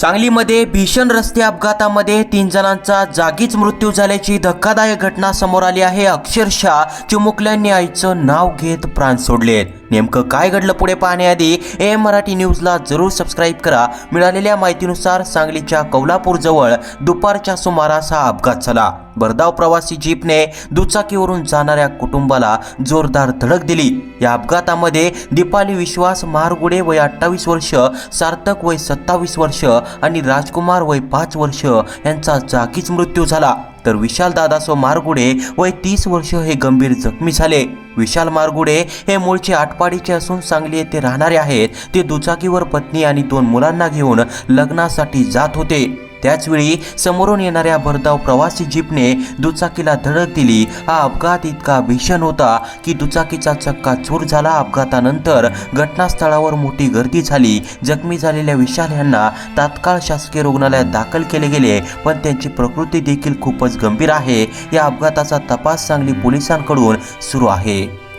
सांगलीमध्ये भीषण रस्ते अपघातामध्ये तीन जणांचा जागीच मृत्यू झाल्याची धक्कादायक घटना समोर आली आहे. अक्षरशः चिमुकल्यांनी आईचं नाव घेत प्राण सोडले. नेमकं काय घडलं पुढे पाहण्याआधी ए मराठी न्यूजला जरूर सबस्क्राईब करा. मिळालेल्या माहितीनुसार सांगलीच्या कौलापूरजवळ दुपारच्या सुमारास हा अपघात झाला. भरधाव प्रवासी जीपने दुचाकीवरून जाणाऱ्या कुटुंबाला जोरदार धडक दिली. या अपघातामध्ये दीपाली विश्वास मारगुडे वय अठ्ठावीस वर्ष सार्थक वय सत्तावीस वर्ष आणि राजकुमार वय पाच वर्ष यांचा जागीच मृत्यू झाला. तर विशाल दादासो मारगुडे वय तीस वर्ष हे गंभीर जखमी झाले. विशाल मारगुडे हे मूळचे आटपाडीचे असून सांगली येथे राहणारे आहेत. ते दुचाकीवर पत्नी आणि दोन मुलांना घेऊन लग्नासाठी जात होते. त्याचवेळी समोरून येणाऱ्या भरधाव प्रवासी जीपने दुचाकीला धडक दिली. हा अपघात इतका भीषण होता की दुचाकीचा चक्का चूर झाला. अपघातानंतर घटनास्थळावर मोठी गर्दी झाली. जखमी झालेल्या विशाल यांना तात्काळ शासकीय रुग्णालयात दाखल केले गेले पण त्यांची प्रकृती देखील खूपच गंभीर आहे. या अपघाताचा तपास सांगली पोलिसांकडून सुरू आहे.